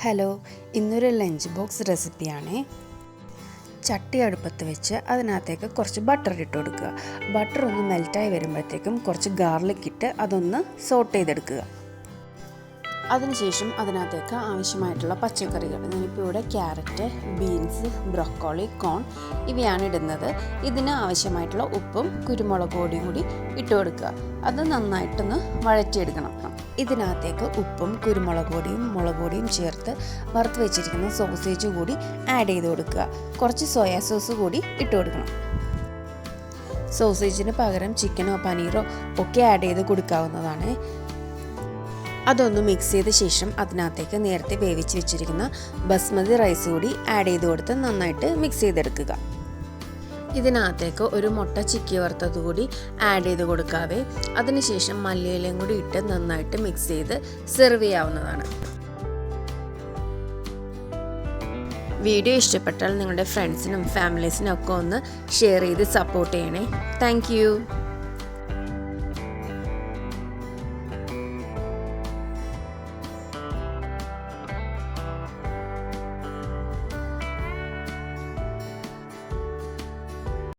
Hello ഇന്നൊരു lunch box റെസിപ്പിയാണ് ചട്ടി അടുപ്പത്ത് വെച്ച് അതിനകത്തേക്ക് കുറച്ച് ബട്ടർ ഇട്ട് കൊടുക്കുക. ബട്ടർ ഒന്ന് മെൽറ്റായി വരുമ്പോഴത്തേക്കും കുറച്ച് ഗാർലിക് ഇട്ട് അതൊന്ന് സോട്ട് ചെയ്തെടുക്കുക. അതിനുശേഷം അതിനകത്തേക്ക് ആവശ്യമായിട്ടുള്ള പച്ചക്കറികൾ ഞാനിപ്പോൾ ഇവിടെ ക്യാരറ്റ് ബീൻസ് ബ്രൊക്കോളി കോൺ ഇവയാണ് ഇടുന്നത്. ഇതിന് ആവശ്യമായിട്ടുള്ള ഉപ്പും കുരുമുളക് പൊടിയും കൂടി ഇട്ട് കൊടുക്കുക. അത് നന്നായിട്ടൊന്ന് വഴറ്റിയെടുക്കണം. ഇതിനകത്തേക്ക് ഉപ്പും കുരുമുളക് പൊടിയും മുളക് പൊടിയും ചേർത്ത് വറുത്ത് വെച്ചിരിക്കുന്ന സോസേജ് കൂടി ആഡ് ചെയ്ത് കൊടുക്കുക. കുറച്ച് സോയാ സോസ് കൂടി ഇട്ട് കൊടുക്കണം. സോസേജിന് പകരം ചിക്കനോ പനീറോ ഒക്കെ ആഡ് ചെയ്ത് കൊടുക്കാവുന്നതാണ്. അതൊന്ന് മിക്സ് ചെയ്ത ശേഷം അതിനകത്തേക്ക് നേരത്തെ വേവിച്ച് വെച്ചിരിക്കുന്ന ബസ്മതി റൈസ് കൂടി ആഡ് ചെയ്ത് കൊടുത്ത് നന്നായിട്ട് മിക്സ് ചെയ്തെടുക്കുക. ഇതിനകത്തേക്ക് ഒരു മുട്ട ചിക്കി വറുത്തത് കൂടി ആഡ് ചെയ്ത് കൊടുക്കാവേ. അതിനുശേഷം മല്ലിയിലയും കൂടി ഇട്ട് നന്നായിട്ട് മിക്സ് ചെയ്ത് സെർവ് ചെയ്യാവുന്നതാണ്. വീഡിയോ ഇഷ്ടപ്പെട്ടാൽ നിങ്ങളുടെ ഫ്രണ്ട്സിനും ഫാമിലീസിനും ഒക്കെ ഒന്ന് ഷെയർ ചെയ്ത് സപ്പോർട്ട് ചെയ്യണേ. താങ്ക്